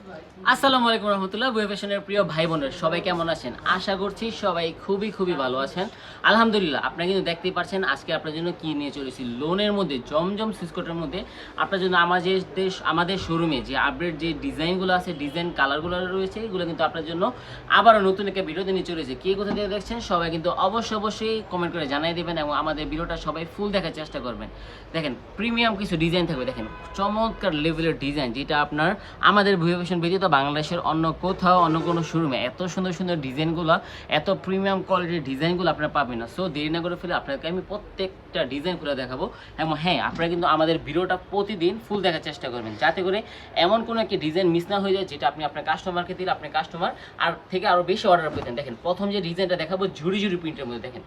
আসসালামু আলাইকুম রহমতুল্লাহ বই ফ্যাশনের প্রিয় ভাই বোনের, সবাই কেমন আছেন? আশা করছি সবাই খুবই খুবই ভালো আছেন। আলহামদুলিল্লাহ, আপনারা কিন্তু দেখতেই পাচ্ছেন আজকে আপনার জন্য কি নিয়ে চলেছি? লোনের মধ্যে, জমজম সিসকোটের মধ্যে আপনার জন্য আমাদের আমাদের শোরুমে যে আপডেট যে ডিজাইনগুলো আছে, ডিজাইন কালারগুলো রয়েছে, এগুলো কিন্তু আপনার জন্য আবারও নতুন একটা ভিডিওতে নিয়ে চলেছে। কে কোথা থেকে দেখছেন, সবাই কিন্তু অবশ্যই অবশ্যই কমেন্ট করে জানিয়ে দেবেন এবং আমাদের ভিডিওটা সবাই ফুল দেখার চেষ্টা করবেন। দেখেন প্রিমিয়াম কিছু ডিজাইন থাকবে, দেখেন, চমৎকার লেভেলের ডিজাইন যেটা আপনার আমাদের ভুয়া ফ্যাশন ব্যতীত বাংলাদেশের অন্য কোথাও, অন্য কোনো শোরুমে এত সুন্দর সুন্দর ডিজাইনগুলো, এত প্রিমিয়াম কোয়ালিটির ডিজাইনগুলো আপনারা পাবেন না। সো দেরি না করে ফেলে আপনাদেরকে আমি প্রত্যেকটা ডিজাইন করে দেখাবো এবং হ্যাঁ আপনারা কিন্তু আমাদের ভিডিওটা প্রতিদিন ফুল দেখার চেষ্টা করবেন। যাতে করে এমন কোনো একটি ডিজাইন মিস না হয়ে যায় যেটা আপনি আপনার কাস্টমারকে দিলে আপনার কাস্টমার আর থেকে আরও বেশি অর্ডার পেতেন। দেখেন, প্রথম যে ডিজাইনটা দেখাবো ঝুড়ি ঝুড়ি প্রিন্টের মধ্যে, দেখেন।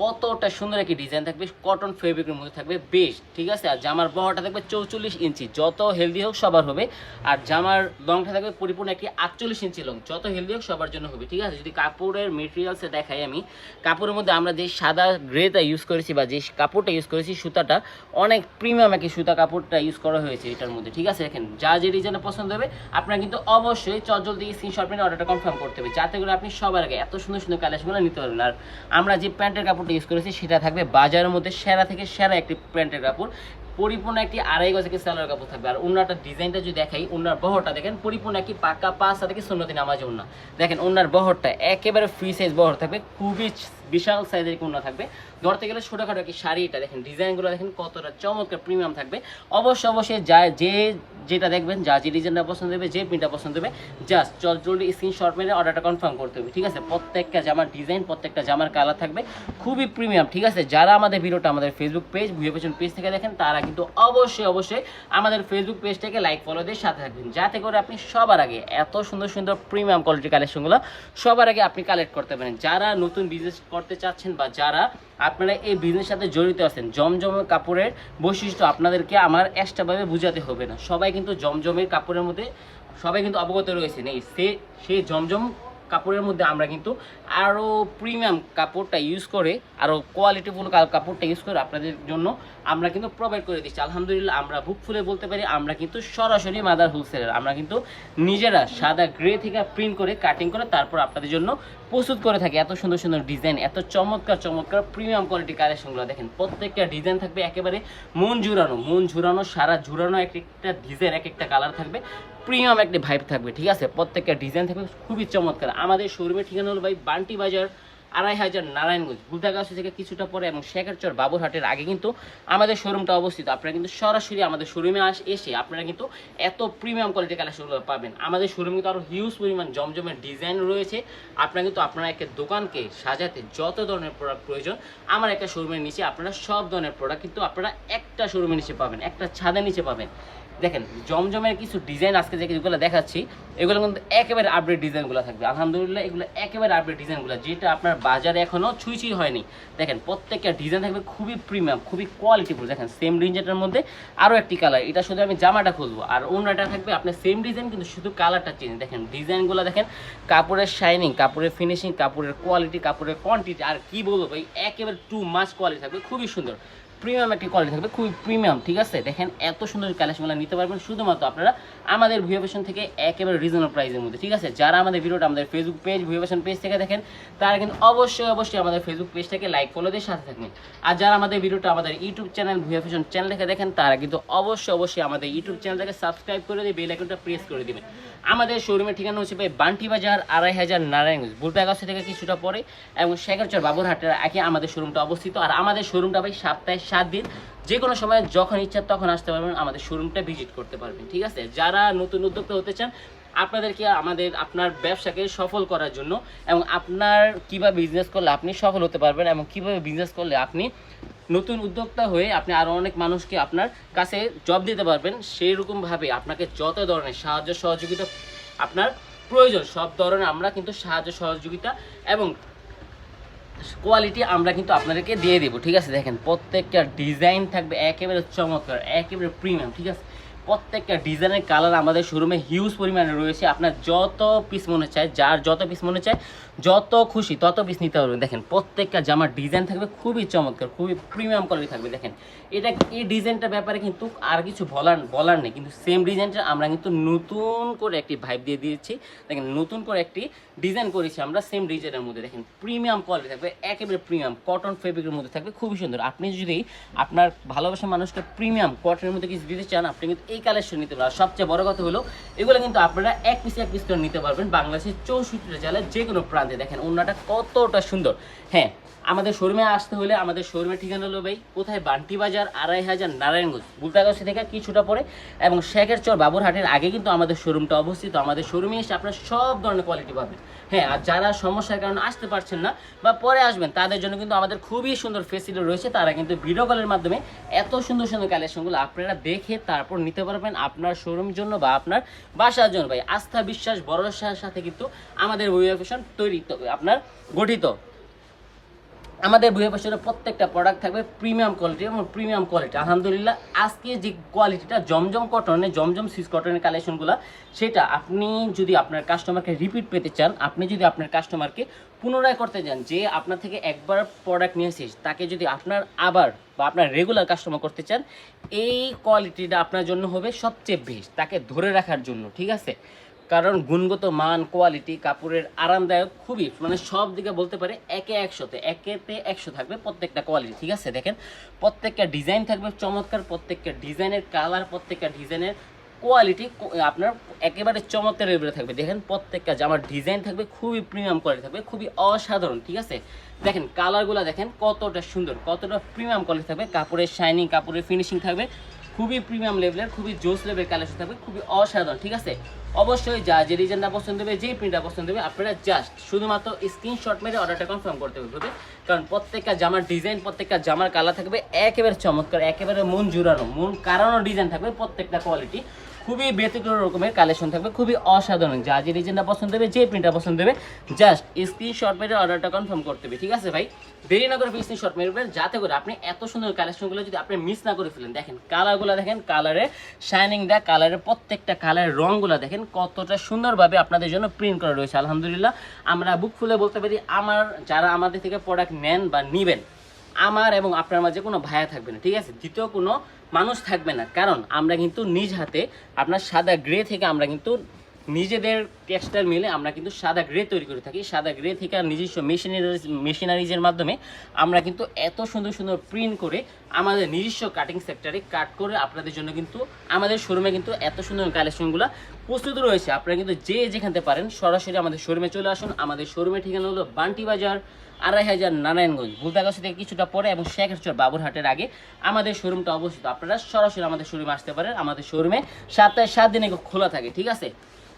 কতটা সুন্দর একটি ডিজাইন থাকবে কটন ফেব্রিকের মধ্যে থাকবে, বেশ, ঠিক আছে? আর জামার বহরটা থাকবে চৌচল্লিশ ইঞ্চি, যত হেলদি হোক সবার হবে। আর জামার লংটা থাকবে পরিপূর্ণ একটি আটচল্লিশ ইঞ্চি লং যত হেলদি হোক সবার জন্য হবে, ঠিক আছে? যদি কাপড়ের মেটেরিয়ালসে দেখাই আমি, কাপড়ের মধ্যে আমরা যে সাদা গ্রেটা ইউজ করেছি বা যে কাপড়টা ইউজ করেছি, সুতাটা, অনেক প্রিমিয়াম একটি সুতা কাপড়টা ইউজ করা হয়েছে এটার মধ্যে, ঠিক আছে? দেখেন, যা যে ডিজাইনে পছন্দ হবে, আপনারা কিন্তু অবশ্যই চটজল দিয়ে স্ক্রিনশট নিয়ে অর্ডারটা কনফার্ম করতে হবে, যাতে করে আপনি সবার আগে এত সুন্দর সুন্দর কালেকশনগুলো নিতে পারবেন। আর আমরা যে প্যান্টের কাপড়টা ইউজ করেছি, সেটা থাকবে বাজারের মধ্যে সেরা থেকে সেরা একটি প্যান্টের কাপড়। পরিপূর্ণ একটি আড়াই গজ থেকে সালোয়ার কাপড় থাকবে। আর ওনারটা ডিজাইনটা যদি দেখাই ওনার বহরটা দেখেন, পরিপূর্ণ একটি পাকা পাঁচটা থেকে শূন্য দিন নামাজ ওনার দেখেন ওনার বহরটা একেবারে ফ্রি সাইজ বহর থাকবে, খুবই বিশাল সাইজের কোনা থাকবে। ধরতে গেলে ছোটোখাটো একটি শাড়িটা দেখেন, ডিজাইনগুলো দেখেন কতটা চমৎকার প্রিমিয়াম থাকবে। অবশ্যই অবশ্যই যা, যে, যেটা দেখবেন, যা, যে ডিজাইনটা পছন্দ হবে, যে প্রিন্টটা পছন্দ হবে জাস্ট চল জলদি স্ক্রিনশট মেরে অর্ডারটা কনফার্ম করতে হবে, ঠিক আছে? প্রত্যেকটা জামার ডিজাইন প্রত্যেকটা জামার কালার থাকবে, খুবই প্রিমিয়াম ঠিক আছে? যারা আমাদের ভিডিওটা আমাদের ফেসবুক পেজ ভিডিও পেছন পেজ থেকে দেখেন, তারা কিন্তু অবশ্যই অবশ্যই আমাদের ফেসবুক পেজটাকে লাইক ফলো দিয়ে সাথে থাকবেন। যাতে করে আপনি সবার আগে এত সুন্দর সুন্দর প্রিমিয়াম কোয়ালিটির কালেকশনগুলো সবার আগে আপনি কালেক্ট করতে পারেন। যারা নতুন বিজনেস করতে চাচ্ছেন বা যারা আপনারা এই বিজনেসের সাথে জড়িত আছেন, জমজমের কাপড়ের বৈশিষ্ট্য আপনাদেরকে আমার এক্সট্রাভাবে বুঝাতে হবে না। সবাই কিন্তু জমজমের কাপড়ের মধ্যে, সবাই কিন্তু অবগত রয়েছেন। এই সে সেই জমজম কাপড়ের মধ্যে আমরা কিন্তু আরও প্রিমিয়াম কাপড়টা ইউজ করে আরও কোয়ালিটিফুল কাপড়টা ইউজ করে আপনাদের জন্য আমরা কিন্তু প্রোভাইড করে দিচ্ছি। আলহামদুলিল্লাহ, আমরা বুক ফুলে বলতে পারি, আমরা কিন্তু সরাসরি মাদার হোলসেলার আমরা কিন্তু নিজেরা সাদা গ্রে থেকে প্রিন্ট করে কাটিং করে তারপর আপনাদের জন্য প্রস্তুত করে থাকি। এত সুন্দর সুন্দর ডিজাইন এত চমৎকার চমৎকার প্রিমিয়াম কোয়ালিটি কালেকশনগুলো দেখেন, প্রত্যেকটা ডিজাইন থাকবে একেবারে মন ঝুরানো মন ঝুরানো, সারা ঝুরানো এক একটা ডিজাইন এক একটা কালার থাকবে প্রিমিয়াম একটি ভাইব থাকবে, ঠিক আছে? প্রত্যেকটা ডিজাইন থাকবে, খুবই চমৎকার। আমাদের শোরুমের ঠিকানা হলো ভাই বান্টি বাজার আড়াই হাজার নারায়ণগঞ্জ, ভুলতাগাছ থেকে কিছুটা পরে এবং শেখারচর বাবুরহাটের আগে কিন্তু আমাদের শোরুমটা অবস্থিত। আপনারা কিন্তু সরাসরি আমাদের শোরুমে আস, এসে আপনারা কিন্তু এত প্রিমিয়াম কোয়ালিটির কালেকশনগুলো পাবেন। আমাদের শোরুমে কিন্তু আরও হিউজ পরিমাণ জমজমের ডিজাইন রয়েছে। আপনারা কিন্তু আপনারা একটা দোকানকে সাজাতে যত ধরনের প্রোডাক্ট প্রয়োজন, আমার একটা শোরুমের নিচে আপনারা সব ধরনের প্রোডাক্ট কিন্তু আপনারা একটা শোরুমের নিচে পাবেন, একটা ছাদের নিচে পাবেন। দেখেন, জমজমের কিছু ডিজাইন আজকে যেগুলো দেখাচ্ছি, এগুলো কিন্তু একেবারে আপডেট ডিজাইনগুলো থাকবে। আলহামদুলিল্লাহ, এগুলো একেবারে আপডেট ডিজাইনগুলো যেটা আপনার বাজারে এখনও ছুঁই হয়নি। দেখেন, প্রত্যেকটা ডিজাইন থাকবে খুবই প্রিমিয়াম খুবই কোয়ালিটিফুল দেখেন সেম ডিজাইনটার মধ্যে আরও একটি কালার এটা শুধু আমি জামাটা খুলবো। আর অন্যটা থাকবে, আপনার সেম ডিজাইন কিন্তু শুধু কালারটা চেঞ্জ দেখেন ডিজাইনগুলো দেখেন, কাপড়ের শাইনিং কাপড়ের ফিনিশিং কাপড়ের কোয়ালিটি কাপড়ের কোয়ান্টিটি আর কি বলব ভাই, একেবারে টু মাস কোয়ালিটি থাকবে, খুবই সুন্দর। প্রিমিয়াম একটি কোয়ালিটি থাকবে, খুবই প্রিমিয়াম ঠিক আছে? দেখেন এত সুন্দর কালেকশনগুলো নিতে পারবেন, শুধুমাত্র আপনারা আমাদের ভিও ফ্যাশন থেকে একেবারে রিজনেবল প্রাইসের মধ্যে, ঠিক আছে? যারা আমাদের ভিডিওটা আমাদের Facebook page Vio fashion page থেকে দেখেন, তারা কিন্তু অবশ্যই অবশ্যই আমাদের ফেসবুক পেজটাকে লাইক ফলো দিয়ে সাথে থাকবেন। আর যারা আমাদের ভিডিওটা আমাদের YouTube channel Vio fashion channel থেকে দেখেন, তারা কিন্তু অবশ্যই অবশ্যই আমাদের ইউটিউব চ্যানেলটাকে সাবস্ক্রাইব করে দিয়ে বেল আইকনটা প্রেস করে দিবেন। আমাদের শোরুমের ঠিকানা হচ্ছে ভাই বান্টি বাজার, আড়াই হাজার নারায়ণগঞ্জ বুলতাগাছ থেকে কিছুটা পরে, এবং শেখারচর বাবুরহাটের আগে আমাদের শোরুমটা অবস্থিত। আর আমাদের শোরুমটা ভাই সপ্তাহে সাত দিন যে কোনো সময় যখন ইচ্ছা তখন আসতে পারবেন, আমাদের শোরুমটা ভিজিট করতে পারবেন, ঠিক আছে? যারা নতুন উদ্যোক্তা হতে চান, আপনাদেরকে আমাদের, আপনার ব্যবসাকে সফল করার জন্য এবং আপনার কীভাবে বিজনেস করলে আপনি সফল হতে পারবেন এবং কীভাবে বিজনেস করলে আপনি নতুন উদ্যোক্তা হয়ে আপনি আরও অনেক মানুষকে আপনার কাছে জব দিতে পারবেন সেই রকমভাবে আপনাকে যত ধরনের সাহায্য সহযোগিতা, আপনার প্রয়োজন, সব ধরনের আমরা কিন্তু সাহায্য সহযোগিতা এবং কোয়ালিটি আমরা কিন্তু আপনাদেরকে দিয়ে দেবো, ঠিক আছে? দেখেন, প্রত্যেকটা ডিজাইন থাকবে একেবারে চমৎকার, একেবারে প্রিমিয়াম ঠিক আছে? প্রত্যেকটা ডিজাইনের কালার আমাদের শোরুমে হিউজ পরিমাণে রয়েছে। আপনার যত পিস মনে চায়, যার যত পিস মনে চায়, যত খুশি তত পিস নিতে পারবেন। দেখেন, প্রত্যেকটা জামার ডিজাইন থাকবে খুবই চমৎকার, খুবই প্রিমিয়াম কোয়ালিটি থাকবে। দেখেন, এটা এই ডিজাইনটার ব্যাপারে কিন্তু আর কিছু বলার বলার নেই। কিন্তু সেম ডিজাইনটা আমরা কিন্তু নতুন করে একটি ভাইব দিয়ে দিয়েছি। দেখেন, নতুন করে একটি ডিজাইন করেছি আমরা সেম ডিজাইনের মধ্যে। দেখেন প্রিমিয়াম কোয়ালিটি থাকবে, একেবারে প্রিমিয়াম কটন ফেব্রিকের মধ্যে থাকবে, খুবই সুন্দর। আপনি যদি আপনার ভালোবাসার মানুষকে প্রিমিয়াম কটনের মধ্যে কিছু দিতে চান, আপনি কিন্তু এই কালেকশন নিতে আর সবচেয়ে বড় কথা হলো, এগুলো কিন্তু আপনারা এক পিস এক পিস করে নিতে পারবেন বাংলাদেশের চৌষট্টিটা জেলায় যে কোনো প্রান্তে। দেখেন অন্যটা কতটা সুন্দর। হ্যাঁ আমাদের শোরুমে আসতে হলে আমাদের শোরুমের ঠিকানা হলো ভাই, কোথায়? বান্টি বাজার, আড়াই হাজার নারায়ণগঞ্জ, বুলতাগাছি থেকে কিছুটা পরে। এবং শেখের চর বাবুরহাটের আগে কিন্তু আমাদের শোরুমটা অবস্থিত। আমাদের শোরুমে এসে আপনারা সব ধরনের কোয়ালিটি পাবেন। হ্যাঁ আর যারা সমস্যার কারণে আসতে পারছেন না বা পরে আসবেন, তাদের জন্য কিন্তু আমাদের খুবই সুন্দর ফেসিলিটি রয়েছে। তারা কিন্তু ভিডিও কলের মাধ্যমে এত সুন্দর সুন্দর কালেকশনগুলো আপনারা দেখে তারপর নিতে পারবেন আপনার শোরুম জন্য বা আপনার বাসার জন্য। ভাই, আস্থা বিশ্বাস, ভরসার সাথে কিন্তু আমাদের ওয়েব ফ্যাশন তৈরি আপনার গঠিত। আমাদের বুয়ে পাশের প্রত্যেকটা প্রোডাক্ট থাকবে প্রিমিয়াম কোয়ালিটি এবং প্রিমিয়াম কোয়ালিটি আলহামদুলিল্লাহ, আজকে যে কোয়ালিটিটা জমজম কটনের জমজম সিস কটনের কালেকশনগুলো সেটা আপনি যদি আপনার কাস্টমারকে রিপিট পেতে চান, আপনি যদি আপনার কাস্টমারকে পুনরায় করতে চান যে আপনার থেকে একবার প্রোডাক্ট নিয়ে নিয়েছিস তাকে যদি আপনার আবার বা আপনার রেগুলার কাস্টমার করতে চান, এই কোয়ালিটিটা আপনার জন্য হবে সবচেয়ে বেস্ট তাকে ধরে রাখার জন্য, ঠিক আছে? কারণ গুণগত মান কোয়ালিটি কাপড়ের আরামদায়ক খুবই। মানে সব দিকে বলতে পারে একে একশোতে, একেতে একশো থাকবে প্রত্যেকটা কোয়ালিটি ঠিক আছে? দেখেন, প্রত্যেকটা ডিজাইন থাকবে চমৎকার, প্রত্যেকটা ডিজাইনের কালার প্রত্যেকটা ডিজাইনের কোয়ালিটি আপনার একেবারে চমৎকার লেভেলে থাকবে। দেখেন, প্রত্যেকটা জামার ডিজাইন থাকবে খুবই প্রিমিয়াম কোয়ালিটি থাকবে, খুবই অসাধারণ, ঠিক আছে? দেখেন কালারগুলো দেখেন কতটা সুন্দর, কতটা প্রিমিয়াম কোয়ালিটি থাকবে। কাপড়ের শাইনিং কাপড়ের ফিনিশিং থাকবে, খুবই প্রিমিয়াম লেভেলের খুবই জোস লেভেলের কালেকশন থাকবে, খুবই অসাধারণ, ঠিক আছে? অবশ্যই যা যে ডিজাইনটা পছন্দ হবে যেই প্রিন্টটা পছন্দ হবে, আপনারা জাস্ট শুধুমাত্র স্ক্রিনশট মেরে অর্ডারটা কনফার্ম করতে হবে কারণ প্রত্যেকটা জামার ডিজাইন প্রত্যেকটা জামার কালার থাকবে একেবারে চমৎকার, একেবারে মন জুড়ানো, মন কারানো ডিজাইন থাকবে প্রত্যেকটা কোয়ালিটি খুবই ব্যতিক্রম রকমের কালেকশন থাকবে, খুবই অসাধারণ। যা যে ডিজাইনটা পছন্দ হবে, যে প্রিন্টটা পছন্দ হবে জাস্ট স্ক্রিনশট মেরে অর্ডারটা কনফার্ম করতে হবে, ঠিক আছে ভাই? দেরি না করে স্ক্রিনশট মেরবেন যাতে করে আপনি এত সুন্দর কালেকশনগুলো যদি আপনি মিস না করে ফেলেন। দেখেন কালারগুলো দেখেন কালারের শাইনিংটা কালারের প্রত্যেকটা কালারের রঙগুলো দেখেন, কতটা সুন্দরভাবে আপনাদের জন্য প্রিন্ট করা রয়েছে। আলহামদুলিল্লাহ, আমরা বুক ফুলে বলতে পারি, আমার, যারা আমাদের থেকে প্রোডাক্ট নেন বা নিবেন, আমার এবং আপনার মাঝে কোনো ভায়া থাকবে না, ঠিক আছে? দ্বিতীয় কোনো মানুষ থাকবে না। কারণ আমরা কিন্তু নিজ হাতে আপনার সাদা গ্রে থেকে আমরা কিন্তু নিজেদের টেক্সটাইল মিলে আমরা কিন্তু সাদা গ্রে তৈরি করে থাকি। সাদা গ্রে থেকে নিজস্ব মেশিনারিজ মেশিনারিজের মাধ্যমে আমরা কিন্তু এত সুন্দর সুন্দর প্রিন্ট করে আমাদের নিজস্ব কাটিং সেক্টরে কাট করে আপনাদের জন্য কিন্তু আমাদের শোরুমে কিন্তু এত সুন্দর কালেকশনগুলো প্রস্তুত রয়েছে। আপনারা কিন্তু যে যেখানতে পারেন সরাসরি আমাদের শোরুমে চলে আসুন। আমাদের শোরুমের ঠিকানা হলো বান্টি বাজার, আড়াই হাজার নারায়ণগঞ্জ। বুলতাগাছি থেকে কিছুটা পরে এবং শেখেরচর বাবুরহাটের আগে আমাদের শোরুমটা অবস্থিত। আপনারা সরাসরি আমাদের শোরুমে আসতে পারেন। আমাদের শোরুমে সপ্তাহে সাত দিনে খোলা থাকে, ঠিক আছে?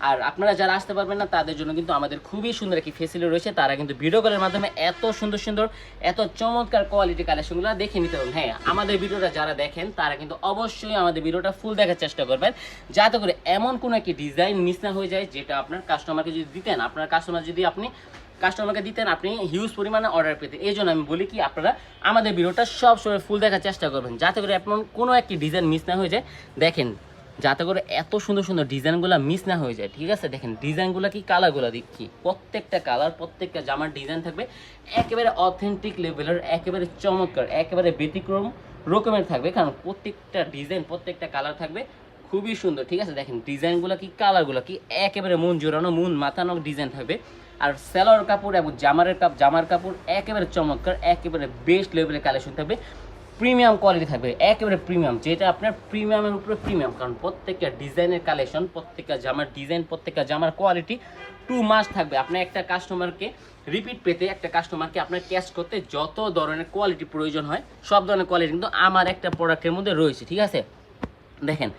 আর আপনারা যারা আসতে পারবেন না, তাদের জন্য কিন্তু আমাদের খুবই সুন্দর একটি ফেসিলিটি রয়েছে। তারা কিন্তু ভিডিও কলের মাধ্যমে এত সুন্দর সুন্দর, এত চমৎকার কোয়ালিটি কালেকশনগুলো দেখে নিতে পারবেন। হ্যাঁ আমাদের ভিডিওটা যারা দেখেন, তারা কিন্তু অবশ্যই আমাদের ভিডিওটা ফুল দেখার চেষ্টা করবেন। যাতে করে এমন কোনো একটি ডিজাইন মিস না হয়ে যায়, যেটা আপনার কাস্টমারকে যদি দিতেন, আপনার কাস্টমার যদি আপনি কাস্টমারকে দিতেন, আপনি হিউজ পরিমাণে অর্ডার পেতেন। এই জন্য আমি বলি কি, আপনারা আমাদের ভিডিওটা সব সময় ফুল দেখার চেষ্টা করবেন। যাতে করে এমন কোনো একটি ডিজাইন মিস না হয়ে যায়। দেখেন যাতে করে এত সুন্দর সুন্দর ডিজাইনগুলো মিস না হয়ে যায়, ঠিক আছে? দেখেন, ডিজাইনগুলো কি, কালারগুলো দেখি। প্রত্যেকটা কালার, প্রত্যেকটা জামার ডিজাইন থাকবে। একেবারে অথেন্টিক লেভেলের একেবারে চমৎকার, একেবারে ব্যতিক্রম রকমের থাকবে, কারণ প্রত্যেকটা ডিজাইন প্রত্যেকটা কালার থাকবে খুবই সুন্দর, ঠিক আছে? দেখেন, ডিজাইনগুলো কি, কালারগুলো কি, একেবারে মন জোরানো মন মাথানো ডিজাইন থাকবে। আর সেলোয়ার কাপড় এবং জামারের কাপ জামার কাপড় একেবারে চমৎকার, একেবারে বেস্ট লেভেলের কালেকশন থাকবে। প্রিমিয়াম কোয়ালিটি থাকবে, একেবারে প্রিমিয়াম যেটা আপনার প্রিমিয়ামের উপরে প্রিমিয়াম কারণ প্রত্যেকটা ডিজাইনের কালেকশন প্রত্যেকটা জামার ডিজাইন প্রত্যেকটা জামার কোয়ালিটি টু মাস থাকবে। আপনার একটা কাস্টমারকে রিপিট পেতে একটা কাস্টমারকে আপনার ক্যাশ করতে যত ধরনের কোয়ালিটি প্রয়োজন হয়, সব ধরনের কোয়ালিটি কিন্তু আমার একটা প্রোডাক্টের মধ্যে রয়েছে, ঠিক আছে? দেখেন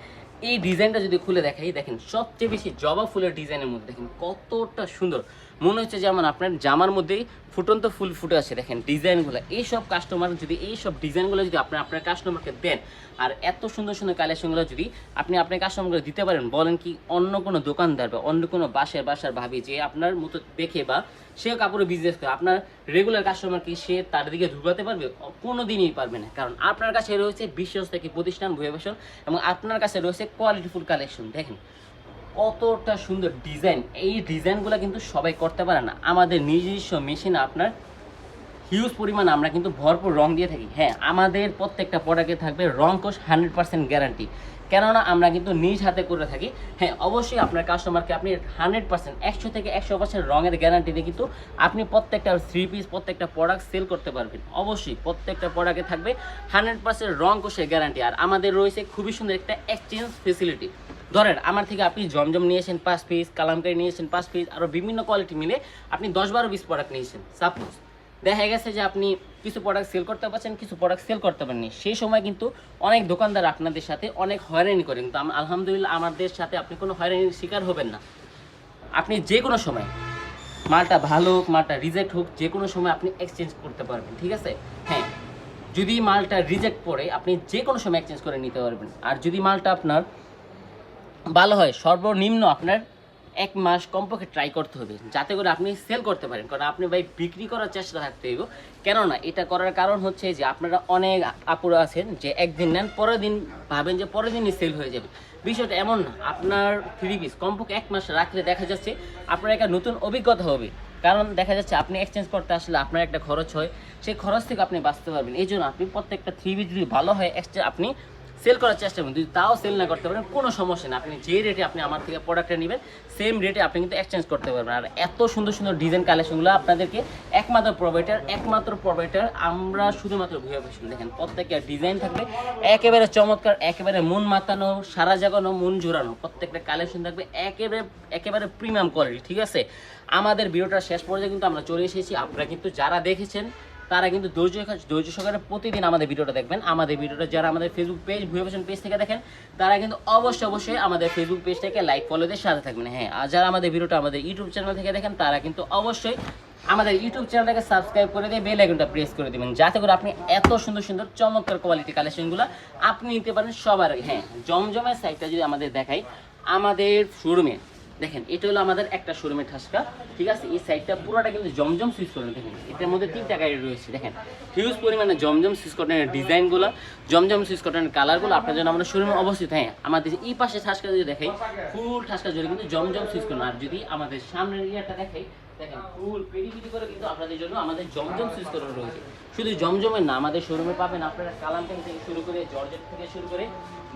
এই ডিজাইনটা যদি খুলে দেখাই, দেখেন সবচেয়ে বেশি জবা ফুলের ডিজাইনের মধ্যে, দেখেন কতটা সুন্দর। মনে হচ্ছে যেমন আপনার জামার মধ্যেই ফুটন্ত ফুল ফুটে আছে দেখেন ডিজাইনগুলো। এইসব কাস্টমার যদি, এইসব ডিজাইনগুলো যদি আপনি আপনার কাস্টমারকে দেন, আর এত সুন্দর সুন্দর কালেকশনগুলো যদি আপনি আপনার কাস্টমারকে দিতে পারেন, বলেন কি অন্য কোনো দোকানদার বা অন্য কোনো বাসার বাসার ভাবি যে আপনার মতো দেখে বা সে কাপড়ে বিজনেস করে। আপনার রেগুলার কাস্টমারকে সে তার দিকে ঢুকাতে পারবে? কোনো দিনই পারবে না। কারণ আপনার কাছে রয়েছে বিশ্বস্ত একটি প্রতিষ্ঠান ভুয়ে ফ্যাশন এবং আপনার কাছে রয়েছে কোয়ালিটিফুল কালেকশন দেখেন, কতটা সুন্দর ডিজাইন এই ডিজাইনগুলো কিন্তু সবাই করতে পারে না। আমাদের নিজস্ব মেশিন আপনার হিউজ পরিমাণ আমরা কিন্তু ভরপুর রং দিয়ে থাকি। হ্যাঁ আমাদের প্রত্যেকটা প্রোডাক্টে থাকবে রং কোষ হান্ড্রেড পার্সেন্ট গ্যারান্টি কেননা আমরা কিন্তু নিজ হাতে করে থাকি। হ্যাঁ অবশ্যই আপনার কাস্টমারকে আপনি হান্ড্রেড পার্সেন্ট একশো থেকে একশো পার্সেন্ট রঙের গ্যারান্টি দিয়ে কিন্তু আপনি প্রত্যেকটা থ্রি পিস প্রত্যেকটা প্রোডাক্ট সেল করতে পারবেন। অবশ্যই প্রত্যেকটা প্রোডাক্টে থাকবে হান্ড্রেড পার্সেন্ট রং কোষের গ্যারান্টি আর আমাদের রয়েছে খুবই সুন্দর একটা এক্সচেঞ্জ ফেসিলিটি ধরেন, আমার থেকে আপনি জমজম নিয়েছেন পাঁচ পিস কালামকারি নিয়েছেন পাঁচ পিস আরও বিভিন্ন কোয়ালিটি মিলে আপনি দশ বারো পিস প্রোডাক্ট নিয়েছেন। সাপোজ দেখা গেছে যে আপনি কিছু প্রোডাক্ট সেল করতে পারছেন, কিছু প্রোডাক্ট সেল করতে পারেননি। সেই সময় কিন্তু অনেক দোকানদার আপনাদের সাথে অনেক হয়রানি করেন কিন্তু আলহামদুলিল্লাহ আমাদের সাথে আপনি কোনো হয়রানির শিকার হবেন না। আপনি যে কোনো সময় মালটা ভালো হোক, মালটা রিজেক্ট হোক, যে কোনো সময় আপনি এক্সচেঞ্জ করতে পারবেন, ঠিক আছে? হ্যাঁ যদি মালটা রিজেক্ট পড়ে, আপনি যে কোনো সময় এক্সচেঞ্জ করে নিতে পারবেন। আর যদি মালটা আপনার ভালো হয়, সর্বনিম্ন আপনার এক মাস কমপক্ষে ট্রাই করতে হবে, যাতে করে আপনি সেল করতে পারেন। কারণ আপনি ভাই বিক্রি করার চেষ্টা থাকতে হইব। কেননা এটা করার কারণ হচ্ছে যে আপনারা অনেক আপুরা আছেন যে একদিন নেন, পরের দিন ভাবেন যে পরের দিনই সেল হয়ে যাবে। বিষয়টা এমন না, আপনার থ্রি পিস কমপক্ষে এক মাস রাখলে দেখা যাচ্ছে আপনার একটা নতুন অভিজ্ঞতা হবে। কারণ দেখা যাচ্ছে আপনি এক্সচেঞ্জ করতে আসলে আপনার একটা খরচ হয়, সেই খরচ থেকে আপনি বাঁচতে পারবেন। এই জন্য আপনি প্রত্যেকটা থ্রি পিস যদি ভালো হয় এক্সচেঞ্জ আপনি সেল করার চেষ্টা করুন। যদি তাও সেল না করতে পারেন, কোনো সমস্যা না আপনি যে রেটে আপনি আমার থেকে প্রোডাক্টটা নেবেন সেম রেটে আপনি কিন্তু এক্সচেঞ্জ করতে পারবেন। আর এত সুন্দর সুন্দর ডিজাইন কালেকশনগুলো আপনাদেরকে একমাত্র প্রোভাইডার একমাত্র প্রোভাইডার আমরা শুধুমাত্র ভিডিও ফেশন দেখেন। প্রত্যেকটা ডিজাইন থাকবে, একেবারে চমৎকার, একেবারে মন মাতানো, সারা জাগানো, মন জোরানো প্রত্যেকটা কালেকশন থাকবে, একেবারে একেবারে প্রিমিয়াম কোয়ালিটি ঠিক আছে? আমাদের ভিডিওটা শেষ পর্যায়ে কিন্তু আমরা চলে এসেছি। আপনারা কিন্তু যারা দেখেছেন তারা কিন্তু ধৈর্য ধৈর্য সহকারে প্রতিদিন আমাদের ভিডিওটা দেখবেন। আমাদের ভিডিওটা যারা আমাদের ফেসবুক পেজ ভুয়া ফ্যাশন পেজ থেকে দেখেন, তারা কিন্তু অবশ্যই অবশ্যই আমাদের ফেসবুক পেজটাকে লাইক ফলোদের সাথে থাকবেন। হ্যাঁ আর যারা আমাদের ভিডিওটা আমাদের ইউটিউব চ্যানেল থেকে দেখেন, তারা কিন্তু অবশ্যই আমাদের ইউটিউব চ্যানেলটাকে সাবস্ক্রাইব করে দিয়ে বেল আইকনটা প্রেস করে দেবেন, যাতে করে আপনি এত সুন্দর সুন্দর, চমৎকার কোয়ালিটি কালেকশনগুলো আপনি নিতে পারেন সবার হ্যাঁ জমজমের সাইটটা যদি আমাদের দেখাই, আমাদের শোরুমে দেখেন, এটা হলো আমাদের একটা শোরুমের ঠাসকা, ঠিক আছে? এই সাইডটা পুরোটা কিন্তু জমজম সুইচ করেন দেখেন? এটার মধ্যে তিনটা গাড়ি রয়েছে, দেখেন? হিউজ পরিমাণে জমজম সুইচ কটনের ডিজাইনগুলো জমজম সুইচ কটনের কালারগুলো আপনার জন্য আমাদের শোরুমে অবস্থিত হ্যাঁ? আমাদের এই পাশে ঠাসকা যদি দেখাই ফুল ঠাসকা জুড়ে কিন্তু জমজম সুইচ করেন আর যদি আমাদের সামনের ইয়াটা দেখাই, দেখেন ফুল পেটি পেটি করে কিন্তু আপনাদের জন্য আমাদের জমজম সুইচ করানো রয়েছে। শুধু জমজমের না, আমাদের শোরুমে পাবেন আপনারা কালামকারি থেকে শুরু করে, জর্জেট থেকে শুরু করে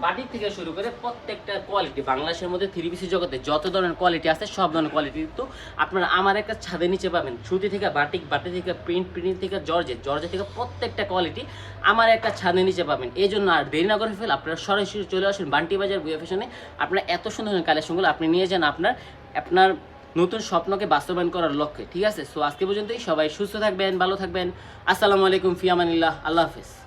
বাটিক থেকে শুরু করে প্রত্যেকটা কোয়ালিটি বাংলাদেশের মধ্যে থ্রি পিসি জগতে যত ধরনের কোয়ালিটি আছে, সব ধরনের কোয়ালিটি কিন্তু আপনারা আমার একটা ছাদের নিচে পাবেন। সুতি থেকে বাটিক বাটি থেকে প্রিন্ট প্রিন্ট থেকে জর্জেট জর্জেট থেকে প্রত্যেকটা কোয়ালিটি আমার একটা ছাদের নিচে পাবেন। এই জন্য আর দেরি না করে ফেল, আপনারা সরাসরি চলে আসুন বান্টি বাজার বুয়া ফ্যাশনে আপনারা এত সুন্দর কালেকশনগুলো আপনি নিয়ে যান, আপনার আপনার নতুন স্বপ্নকে বাস্তবায়ন করার লক্ষ্যে। ঠিক আছে? সো আজকে পর্যন্তই। সবাই সুস্থ থাকবেন, ভালো থাকবেন। আসসালামু আলাইকুম ফিয়ামানিল্লাহ। আল্লাহ হাফেজ।